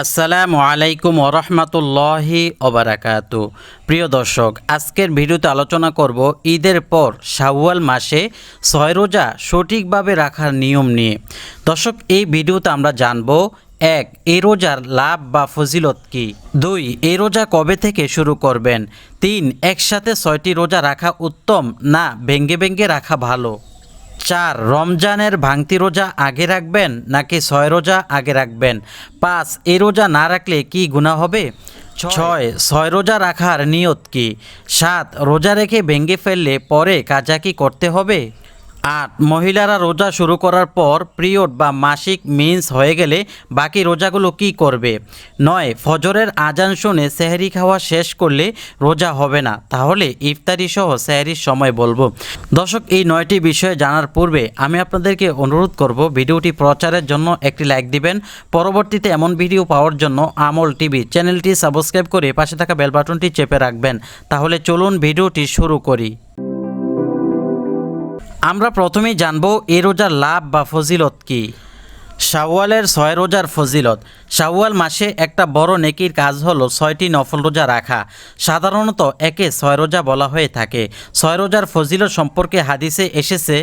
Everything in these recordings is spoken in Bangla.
আসসালামু আলাইকুম ওরহমতুল্লাহি ওবরাকাতু। প্রিয় দর্শক, আজকের ভিডিওতে আলোচনা করব ঈদের পর শাওয়াল মাসে ছয় রোজা সঠিকভাবে রাখার নিয়ম নিয়ে। দর্শক, এই ভিডিওতে আমরা জানব, এক, এই রোজার লাভ বা ফজিলত কি? দুই, এই রোজা কবে থেকে শুরু করবেন? তিন, একসাথে ছয়টি রোজা রাখা উত্তম না ভেঙ্গে ভেঙ্গে রাখা ভালো? চার রমজানের ভাঙতি রোজা আগে রাখবেন নাকি ছয় রোজা আগে রাখবেন? পাঁচ এ রোজা না রাখলে কি গুণা হবে? ছয়। ছয় রোজা রাখার নিয়ত কি? সাত রোজা রেখে ভেঙে ফেললে পরে কাজা কি করতে হবে? আট মহিলারা রোজা শুরু করার পর পিরিয়ড বা মাসিক মিন্স হয়ে গেলে বাকি রোজাগুলো কি করবে? নয়, ফজরের আজান শুনে সেহরি খাওয়া শেষ করলে রোজা হবে না। তাহলে ইফতারি সহ সেহরির সময় বলব। দর্শক, এই নয়টি বিষয়ে জানার পূর্বে আমি আপনাদেরকে অনুরোধ করব, ভিডিওটি প্রচারের জন্য একটি লাইক দিবেন। পরবর্তীতে এমন ভিডিও পাওয়ার জন্য আমল টিভি চ্যানেলটি সাবস্ক্রাইব করে পাশে থাকা বেল বাটনটি চেপে রাখবেন। তাহলে চলুন ভিডিওটি শুরু করি। আমরা প্রথমেই জানব, এ রোজার লাভ বা ফজিলত কি? শাওয়ালের ছয় রোজার ফজিলত। শাওয়াল মাসে একটা বড় নেকির কাজ হলো ছয়টি নফল রোজা রাখা। সাধারণত একে ছয় রোজা বলা হয়ে থাকে। ছয় রোজার ফজিলত সম্পর্কে হাদিসে এসেছে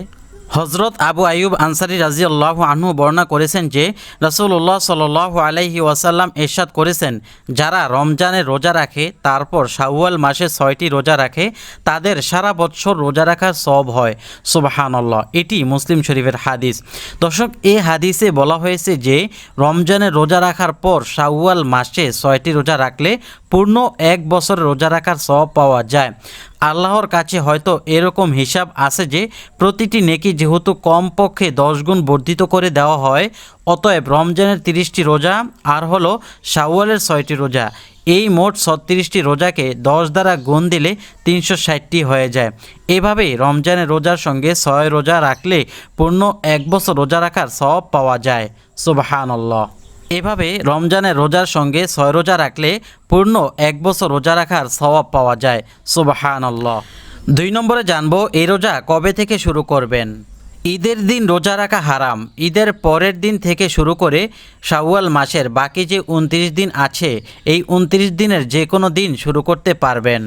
হজরত আবু আয়ুব আনসারি রাজি আল্লাহ আনহু বর্ণনা করেছেন যে রসুল্লাহ সাল আলাইহি ওয়াসাল্লাম এরশাদ করেছেন, যারা রমজানে রোজা রাখে, তারপর শাওয়াল মাসে ছয়টি রোজা রাখে, তাদের সারা বছর রোজা রাখার সব হয়। সুবাহানল্লাহ, এটি মুসলিম শরীফের হাদিস। দর্শক, এ হাদিসে বলা হয়েছে যে, রমজানে রোজা রাখার পর শাওয়াল মাসে ছয়টি রোজা রাখলে পূর্ণ এক বছর রোজা রাখার সব পাওয়া যায়। আল্লাহর কাছে হয়তো এরকম হিসাব আছে যে, প্রতিটি নেকি যেহেতু কমপক্ষে দশ গুণ বর্ধিত করে দেওয়া হয়, অতএব রমজানের তিরিশটি রোজা আর হলো শাওয়ালের ছয়টি রোজা। এই মোট ছত্রিশটি রোজাকে দশ দ্বারা গুণ দিলে তিনশো ষাটটি হয়ে যায়। এভাবেই রমজানের রোজার সঙ্গে ছয় রোজা রাখলে পূর্ণ এক বছর রোজা রাখার সব পাওয়া যায়। সুবাহানল্লাহ। এভাবে রমজানের রোজার সঙ্গে ছয় রোজা রাখলে পূর্ণ এক বছর রোজা রাখার সওয়াব পাওয়া যায়। সুবাহান আল্লাহ দুই নম্বরে জানব, এই রোজা কবে থেকে শুরু করবেন? ঈদের দিন রোজা রাখা হারাম। ঈদের পরের দিন থেকে শুরু করে শাওয়াল মাসের বাকি যে উনত্রিশ দিন আছে, এই উনত্রিশ দিনের যে কোনো দিন শুরু করতে পারবেন।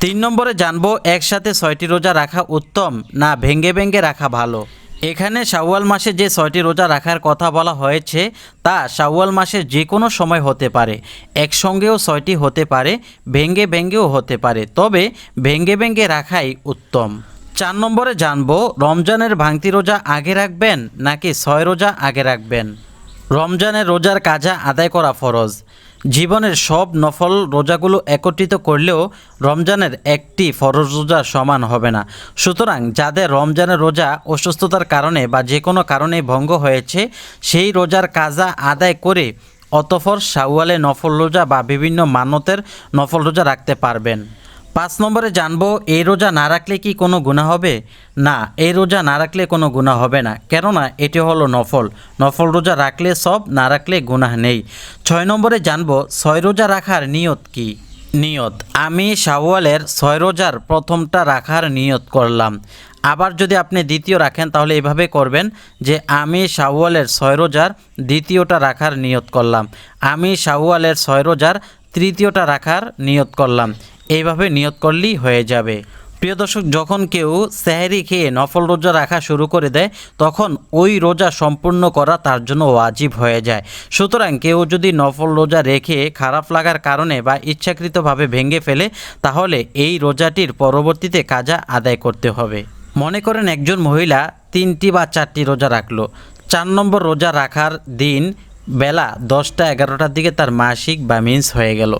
তিন নম্বরে জানব, একসাথে ছয়টি রোজা রাখা উত্তম না ভেঙ্গে ভেঙ্গে রাখা ভালো? এখানে শাওয়াল মাসে যে ছয়টি রোজা রাখার কথা বলা হয়েছে, তা শাওয়াল মাসের যে কোনো সময় হতে পারে। একসঙ্গেও ছয়টি হতে পারে, ভেঙ্গে ভেঙ্গেও হতে পারে। তবে ভেঙ্গে ভেঙ্গে রাখাই উত্তম। চার নম্বরে জানব, রমজানের ভাঙতি রোজা আগে রাখবেন নাকি ছয় রোজা আগে রাখবেন? রমজানের রোজার কাজা আদায় করা ফরজ। জীবনের সব নফল রোজাগুলো একত্রিত করলেও রমজানের একটি ফরজ রোজা সমান হবে না। সুতরাং যাদের রমজানের রোজা অসুস্থতার কারণে বা যে কোনো কারণে ভঙ্গ হয়েছে, সেই রোজার কাজা আদায় করে অতফর শাওয়ালে নফল রোজা বা বিভিন্ন মানতের নফল রোজা রাখতে পারবেন। পাঁচ নম্বরে জানব, এই রোজা না রাখলে কি কোনো গুণা হবে? না, এই রোজা না রাখলে কোনো গুণা হবে না। কেননা, এটি হলো নফল। নফল রোজা রাখলে সব, না রাখলে গুনাহ নেই। ছয় নম্বরে জানব, ছয় রোজা রাখার নিয়ত কি? নিয়ত। আমি শাওয়ালের ছয় রোজার প্রথমটা রাখার নিয়ত করলাম। আবার যদি আপনি দ্বিতীয় রাখেন, তাহলে এভাবে করবেন যে, আমি শাওয়ালের ছয় রোজার দ্বিতীয়টা রাখার নিয়ত করলাম। আমি শাওয়ালের ছয় রোজার তৃতীয়টা রাখার নিয়ত করলাম। এইভাবে নিয়ত করলেই হয়ে যাবে। প্রিয় দর্শক, যখন কেউ সেহারি খেয়ে নফল রোজা রাখা শুরু করে দেয়, তখন ওই রোজা সম্পূর্ণ করা তার জন্য ওয়াজিব হয়ে যায়। সুতরাং কেউ যদি নফল রোজা রেখে খারাপ লাগার কারণে বা ইচ্ছাকৃতভাবে ভেঙে ফেলে, তাহলে এই রোজাটির পরবর্তীতে কাজা আদায় করতে হবে। মনে করেন একজন মহিলা তিনটি বা চারটি রোজা রাখল। চার নম্বর রোজা রাখার দিন বেলা দশটা এগারোটার দিকে তার মাসিক বা মিন্স হয়ে গেল।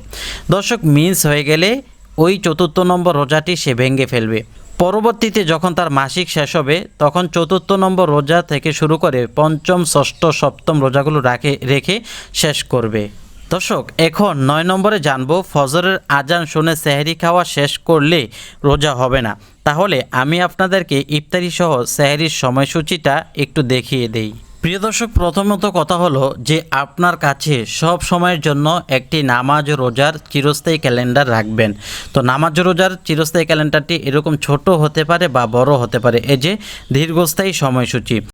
দর্শক, মিন্স হয়ে গেলে ওই চতুর্থ নম্বর রোজাটি সে ভেঙে ফেলবে। পরবর্তীতে যখন তার মাসিক শেষ হবে, তখন চতুর্থ নম্বর রোজা থেকে শুরু করে পঞ্চম, ষষ্ঠ, সপ্তম রোজাগুলো রাখে, রেখে শেষ করবে। দর্শক, এখন নয় নম্বরে জানব, ফজরের আজান শুনে সেহরি খাওয়া শেষ করলে রোজা হবে না। তাহলে আমি আপনাদেরকে ইফতারি সহ সেহরির সময়সূচিটা একটু দেখিয়ে দেই। প্রিয় দর্শক প্রথমত কথা হলো যে আপনার কাছে সব সময়ের জন্য একটি নামাজ রোজার চিরস্থায়ী ক্যালেন্ডার রাখবেন। তো নামাজ রোজার চিরস্থায়ী ক্যালেন্ডারটি এরকম ছোট হতে পারে বা বড় হতে পারে। এ যে দীর্ঘস্থায়ী সময়সূচি।